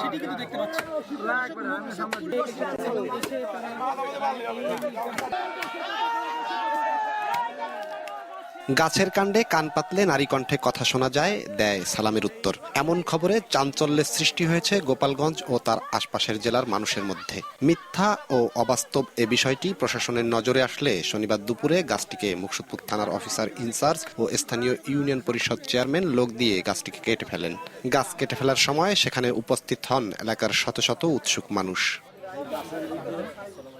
সেটি কিন্তু দেখতে পাচ্ছি গাছের কাণ্ডে কান পাতলে নারী কণ্ঠে কথা শোনা যায়, দেয় সালামের উত্তর। এমন খবরে চাঞ্চল্যের সৃষ্টি হয়েছে গোপালগঞ্জ ও তার আশপাশের জেলার মানুষের মধ্যে। মিথ্যা ও অবাস্তব এ বিষয়টি প্রশাসনের নজরে আসলে শনিবার দুপুরে গাছটিকে মুকসুদপুর থানার অফিসার ইনচার্জ ও স্থানীয় ইউনিয়ন পরিষদ চেয়ারম্যান লোক দিয়ে গাছটিকে কেটে ফেলেন। গাছ কেটে ফেলার সময় সেখানে উপস্থিত হন এলাকার শত শত উৎসুক মানুষ।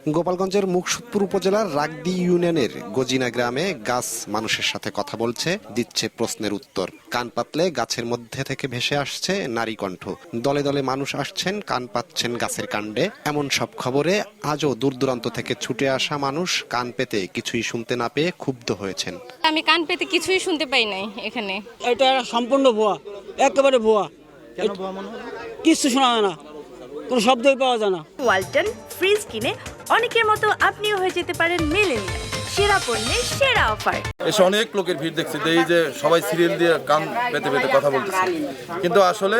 গোপালগঞ্জের মুকসুদপুর উপজেলার রাগদি ইউনিয়নের গজিনা গ্রামে গাছ মানুষের সাথে কথা বলছে দিচ্ছে প্রশ্নের উত্তর। কান পাতলে গাছের মধ্যে থেকে ভেসে আসছে নারী কণ্ঠ। দলে দলে মানুষ আসছেন কান পাচ্ছেন গাছের কাণ্ডে। এমন সব খবরে আজও দূর দূরান্ত থেকে ছুটে আসা মানুষ কান পেতে কিছুই শুনতে না পেয়ে ক্ষুব্ধ হয়েছেন। আমি কান পেতে কিছুই শুনতে পাই নাই এখানে। এটা সম্পূর্ণ ভুয়া একেবারে ভুয়া। কিচ্ছু শোনা যায় না কোনো শব্দই পাওয়া যায় না। ওয়ালটন ফ্রিজ কিনে অনেকের মতো আপনিও হয়ে যেতে পারেন মেলেনিয়া সেরা পণ্যের সেরা অফার। এসে অনেক লোকের ভিড় দেখছি এই যে সবাই সিরিয়াল দিয়ে কান পেতে পেতে কথা বলতেছে। কিন্তু আসলে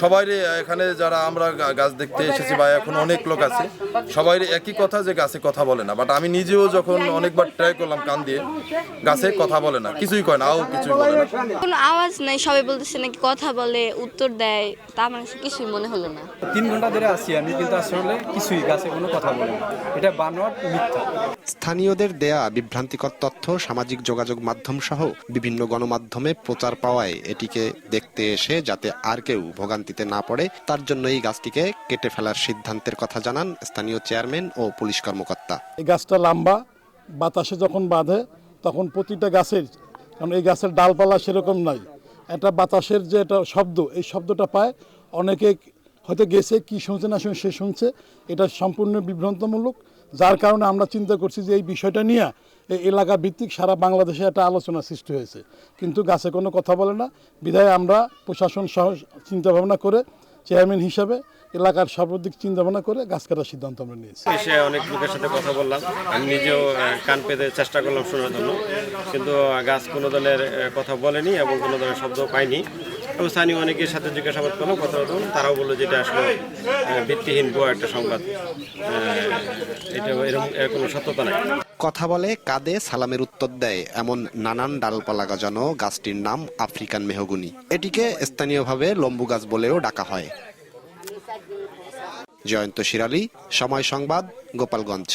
সবাই এখানে যারা আমরা গাছ দেখতে এসেছি বা এখন অনেক লোক আছে সবাই একই কথা যে গাছে কথা বলে না। বাট আমি নিজেও যখন অনেকবার ট্রাই করলাম কান দিয়ে গাছে কথা বলে না কিছুই কয় না আও কিছুই বলে না। কোনো আওয়াজ নাই সবাই বলতেছে নাকি কথা বলে উত্তর দেয় তা আমার কিছুই মনে হলো না। তিন ঘণ্টা ধরে আসি আমি কিন্তু আসলে কিছুই গাছে কোনো কথা বলি না। এটা বানোয়ার মিথ্যা। স্থানীয়দের দেয়া বিভ্রান্তিকর তথ্য, সামাজিক যোগাযোগ মাধ্যম সহ বিভিন্ন গণমাধ্যমে প্রচার পাওয়ায় এটিকে দেখতে এসে যাতে আর কেউ ভোগান্তিতে না পড়ে, তার জন্য এই গাছটিকে কেটে ফেলার সিদ্ধান্তের কথা জানান স্থানীয় চেয়ারম্যান ও পুলিশ কর্মকর্তা। এই গাছটা লম্বা, বাতাসে যখন বাঁধে, তখন প্রতিটা গাছের, কারণ এই গাছের ডালপালা সেরকম নাই। এটা বাতাসের যে এটা শব্দ, এই শব্দটা পায়, অনেকে হয়তো গেছে, কি শুনছে, না শুনছে, সে শুনছে, এটা সম্পূর্ণ বিভ্রান্তমূলক। যার কারণে আমরা চিন্তা করছি যে এই বিষয়টা নিয়ে এই এলাকা ভিত্তিক সারা বাংলাদেশে একটা আলোচনা সৃষ্টি হয়েছে। কিন্তু গাছে কোনো কথা বলে না। বিধায় আমরা প্রশাসন সহ চিন্তা ভাবনা করে চেয়ারম্যান হিসাবে এলাকার সর্বাধিক চিন্তা ভাবনা করে গাছ কাটার সিদ্ধান্ত আমরা নিয়েছি। এসে অনেক লোকের সাথে কথা বললাম। আমি নিজেও কান পেতে চেষ্টা করলাম শোনার জন্য। কিন্তু গাছ কোনো দলের কথা বলেনি এবং কোনো দলের শব্দ পাইনি। এবং স্থানীয় অনেকের সাথে জিজ্ঞাসাবাদ করলাম কথা বললাম তারাও বলল যে এটা আসলে ভিত্তিহীন ভুয়া একটা সংবাদ। এটা এরকম, এর কোনো সত্যতা নাই। কথা বলে, কাঁদে, সালামের উত্তর দেয়, এমন নানান ডালপালা গাজানো গাছটির নাম আফ্রিকান মেহগুনি। এটিকে স্থানীয়ভাবে লম্বু গাছ বলেও ডাকা হয়। জয়ন্ত শিরালি, সময় সংবাদ, গোপালগঞ্জ।